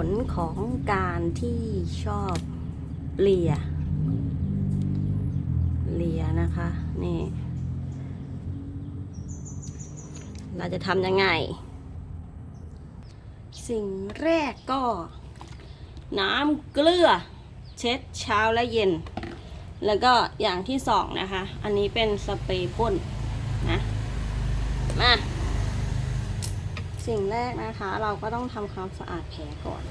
ผลของการที่ชอบเลียเลียนะคะนี่เราจะทำยังไง สิ่งแรกก็ น้ำเกลือ เช็ดเช้าและเย็น แล้วก็อย่างที่สองนะคะ อันนี้เป็นสเปรย์พ่นนะ มา สิ่งแรกนะคะ เราก็ต้องทำความสะอาดแผลก่อน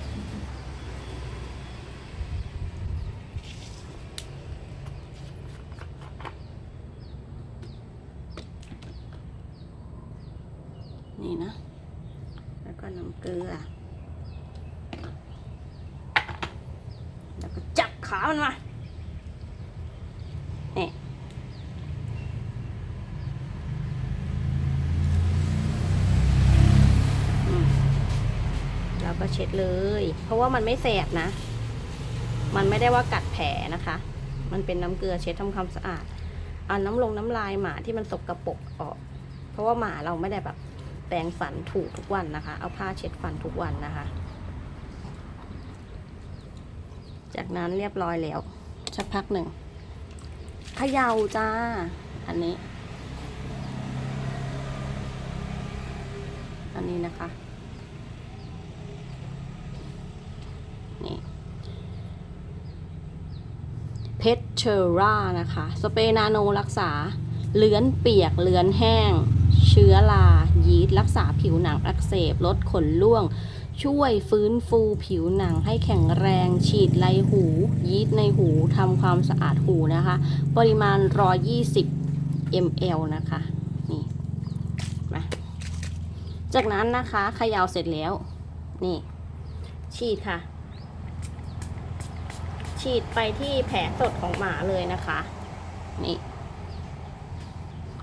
นี่นะ แล้วก็น้ำเกลือ แล้วก็จับขามันมานี่อืมแล้ว ก็เช็ดเลย เพราะว่ามันไม่แสบนะ มันไม่ได้ว่ากัดแผลนะคะ มันเป็นน้ำเกลือเช็ดทำความสะอาดเอาน้ำลงน้ำลายหมาที่มันสกรปรกออก เพราะว่าหมาเราไม่ได้แบบแปรงฟันถูกทุกวันนะคะ เอาผ้าเช็ดฟันทุกวันนะคะ จากนั้นเรียบร้อยแล้วสักพักหนึ่งเขย่าจ้า อันนี้ อันนี้นะคะ นี่ เพชเชอร่านะคะ สเปรย์นาโนรักษา เลื้อนเปียก เลื้อนแห้ง เชื้อรา ยีสต์รักษาผิวหนังอักเสบ ลดขนร่วง ช่วยฟื้นฟูผิวหนังให้แข็งแรง ฉีดไรหู ยีสต์ในหูทำความสะอาดหูนะคะ ปริมาณ 120 ml นะคะ นี่มาจากนั้นนะคะเขยาเสร็จแล้ว นี่ ฉีดค่ะ ฉีดไปที่แผลสดของหมาเลยนะคะ นี่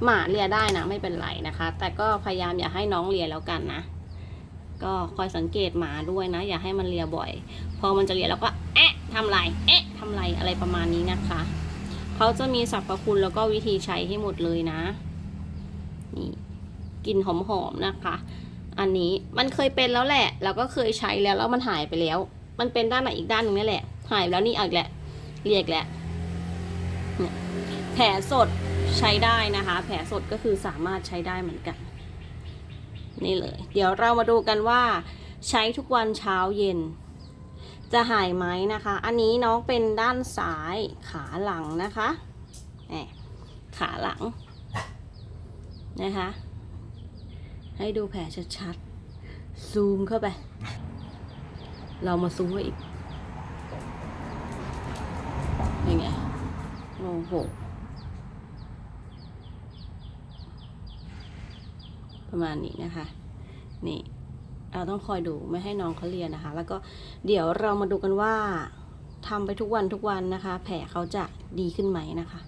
หมาเลียได้นะไม่เป็นไรนะคะ แต่ก็พยายามอย่าให้น้องเลียแล้วกันนะ ก็คอยสังเกตหมาด้วยนะ อย่าให้มันเลียบ่อย พอมันจะเลียแล้วก็แอะทำไรเอ๊ะทำไรอะไรประมาณนี้นะคะเขาจะมีสรรพคุณแล้วก็วิธีใช้ให้หมดเลยนะ นี่กลิ่นหอมๆนะคะ อันนี้มันเคยเป็นแล้วแหละเราก็เคยใช้แล้วแล้วมันหายไปแล้ว มันเป็นด้านไหนอีกด้านหนึ่งนี่แหละ หายแล้วนี่อีกแหละเรียกแหละแผลสดใช้ได้นะคะ แผลสดก็คือสามารถใช้ได้เหมือนกัน นี่เลย เดี๋ยวเรามาดูกันว่า ใช้ทุกวันเช้าเย็น จะหายไหมนะคะ อันนี้น้องเป็นด้านซ้ายขาหลังนะคะแหมขาหลังนะคะ ให้ดูแผลชัดๆ ซูมเข้าไป เรามาซูมไว้อีก ยังไงโลหกประมาณนี้นะคะ นี่ เราต้องคอยดูไม่ให้น้องเขาเรียนนะคะ แล้วก็เดี๋ยวเรามาดูกันว่าทำไปทุกวันทุกวันนะคะ แผลเขาจะดีขึ้นไหมนะคะ